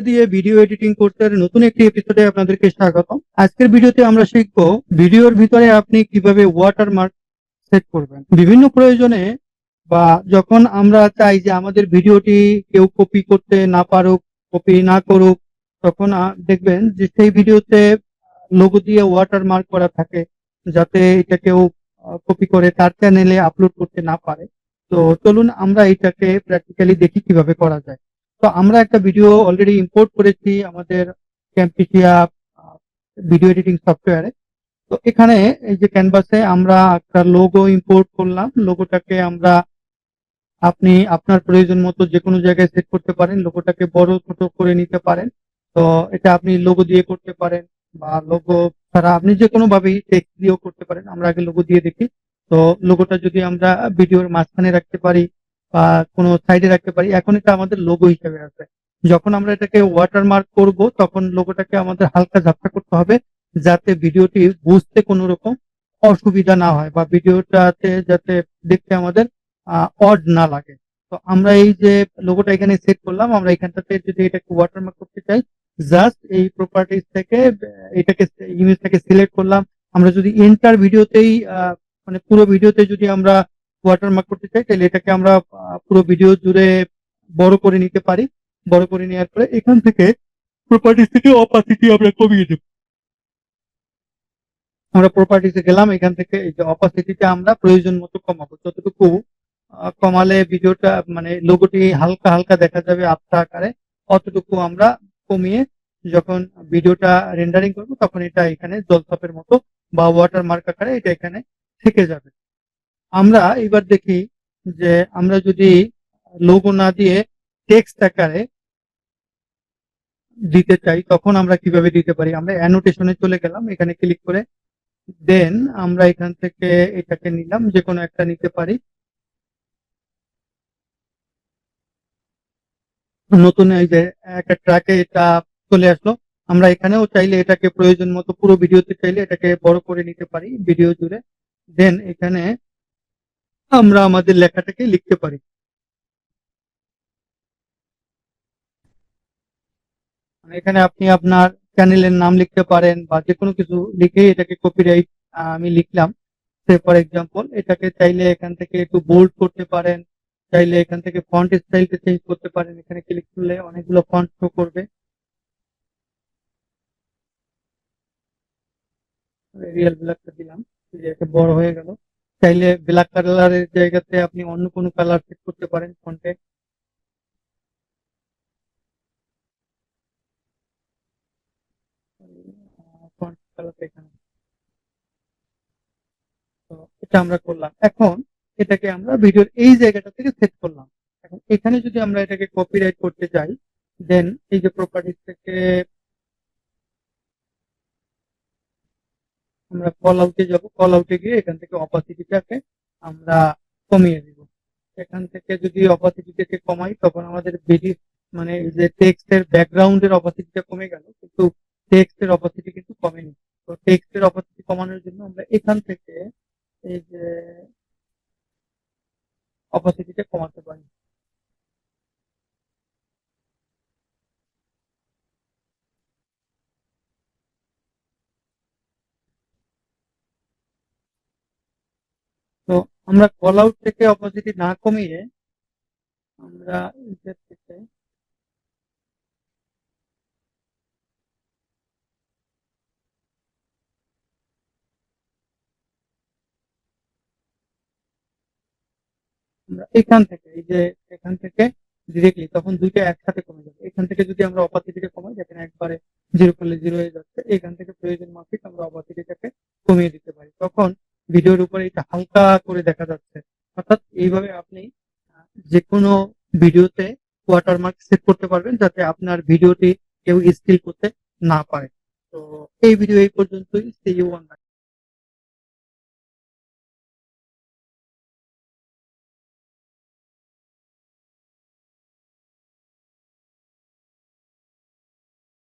দিয়ে video editing কোর্সের নতুন একটি আপনাদেরকে স্বাগত আজকের আমরা শিখব ভিতরে আপনি কীভাবে সেট করবেন। বিভিন্ন প্রয়োজনে বা যখন আমরা চাই যে আমাদের ভিডিওটি কেউ কপি করতে না পারুক কপি না করুক, তখন দেখবেন যে সেই ভিডিওতে লোগো দিয়ে ওয়াটারমার্ক করা থাকে যাতে এটা কেউ কপি করে তার চ্যানেলে আপলোড করতে না পারে। তো চলুন আমরা এটাকে প্র্যাকটিক্যালি দেখি কীভাবে করা যায়। তো আমরা একটা ভিডিও অলরেডি ইম্পোর্ট করেছি আমাদের ক্যাম্পিটিয়া ভিডিও এডিটিং সফটওয়্যারে তো এখানে এই যে ক্যানভাসে আমরা একটা লোগো ইম্পোর্ট করলাম। লোগোটাকে আমরা আপনি আপনার প্রয়োজন মতো যে কোনো জায়গায় সেট করতে পারেন। লোগোটাকে বড়, ছোট করে নিতে পারেন। তো এটা আপনি লোগো দিয়ে করতে পারেন বা লোগো ছাড়া আপনি যে কোনো ভাবেই টেক্সট দিয়েও করতে পারেন। আমরা আগে লোগো দিয়ে দেখি। তো লোগোটা যদি আমরা ভিডিওর মাঝখানে রাখতে পারি বা কোনো সাইডে রাখতে পারি, এখন এটা আমাদের লোগো হিসেবে আছে। যখন আমরা এটাকে ওয়াটারমার্ক করব, তখন লোগোটাকে আমাদের হালকা ঝাপটা করতে হবে, যাতে ভিডিওটি বুঝতে কোনো রকম অসুবিধা না হয় বা ভিডিওটাতে যাতে দেখতে আমাদের অড না লাগে। তো আমরা এই যে লোগোটা এখানে সেট করলাম, আমরা এখানটাতে যদি এটাকে ওয়াটারমার্ক করতে চাই জাস্ট এই প্রপার্টিজ থেকে এটাকে ইমেজটাকে সিলেক্ট করলাম। আমরা যদি এন্টার ভিডিওতেই মানে পুরো ভিডিওতে যদি আমরা ওয়াটারমার্ক করতে চাই, তাহলে এটাকে আমরা পুরো ভিডিও জুড়ে বড় করে নিতে পারি। বড় করে নেওয়ার পরে এখান থেকে প্রপার্টিস থেকে অপাসিটি আমরা কমিয়ে দেব। আমরা প্রপার্টিসে গেলাম, এখান থেকে এই যে অপাসিটিটা আমরা প্রয়োজন মতো কমাবো। যতটুকু কমালে ভিডিওটা মানে লোগোটি হালকা হালকা দেখা যাবে আবছা আকারে, অতটুকু আমরা কমিয়ে যখন ভিডিওটা রেন্ডারিং করব, তখন এটা এখানে জলছাপের মতো বা ওয়াটার মার্ক আকারে এটা এখানে থেকে যাবে। আমরা এবার দেখি যে আমরা যদি লোগো না দিয়ে টেক্সট আকারে দিতে চাই, তখন আমরা কীভাবে দিতে পারি? আমরা অ্যানোটেশনে চলে গেলাম, এখানে ক্লিক করে দেন আমরা এখান থেকে এটাকে নিলাম যে কোনো একটা নিতে পারি। নতুন এই যে একটা ট্র্যাকে এটা চলে আসলো। আমরা এখানেও চাইলে এটাকে প্রয়োজন মতো পুরো ভিডিওতে চাইলে এটাকে বড় করে নিতে পারি ভিডিও জুড়ে। দেন এখানে আমরা আমাদের লেখাটাকে লিখতে পারি। মানে এখানে আপনি আপনার চ্যানেলের নাম লিখতে পারেন বা যে কোনো কিছু লিখে এটাকে কপিরাইট আমি লিখলাম। সে ফর এক্সাম্পল এটাকে চাইলে এখান থেকে একটু বোল্ড করতে পারেন, চাইলে এখান থেকে ফন্ট স্টাইলকে চেঞ্জ করতে পারেন। এখানে ক্লিক করলে অনেকগুলো ফন্ট শো করবে। রিয়েল ব্ল্যাকটা দিলাম বড় হয়ে গেল। চাইলে ব্ল্যাক কালারের জায়গাতে আপনি অন্য কোনো কালার সেট করতে পারেন ফন্টে কালারটা এখানে তো এটা আমরা করলাম। এখন এটাকে আমরা ভিডিওর এই জায়গাটা থেকে সেট করলাম। এখন এখানে যদি আমরা এটাকে কপিরাইট করতে চাই দেন এই যে প্রপার্টিস থেকে আমরা কল আউটে যাব। কল আউটে গিয়ে এখান থেকে অপাসিটিটাকে আমরা কমিয়ে দিব। এখান থেকে যদি অপাসিটিটাকে কমাই, তখন আমাদের বেশি মানে যে টেক্সটের ব্যাকগ্রাউন্ডের অপাসিটিটা কমে গেল, কিন্তু টেক্সটের অপাসিটি কিন্তু কমেনি। তো টেক্সটের অপাসিটি কমানোর জন্য আমরা এখান থেকে এই যে অপাসিটিটা কমাতে পারি। তো আমরা কল আউট থেকে অপোজিটি না কমিয়ে আমরা এখান থেকে, এই যে এখান থেকে ডিরেক্টলি তখন দুইটা একসাথে কমে যাবে। এখান থেকে যদি আমরা অপাসিটিটা কমাই দেখেন একবারে জিরো করলে জিরো হয়ে যাচ্ছে, এখান থেকে প্রয়োজন মাফিক আমরা অপাসিটিটাকে কমিয়ে দিতে পারি। তখন ভিডিওর উপরে এটা হালকা করে দেখা যাচ্ছে। অর্থাৎ এইভাবে আপনি যে কোনো ভিডিওতে ওয়াটারমার্ক সেট করতে পারবেন যাতে আপনার ভিডিওটি কেউ স্কিল করতে না পারে। তো এই ভিডিও এই পর্যন্তই। C you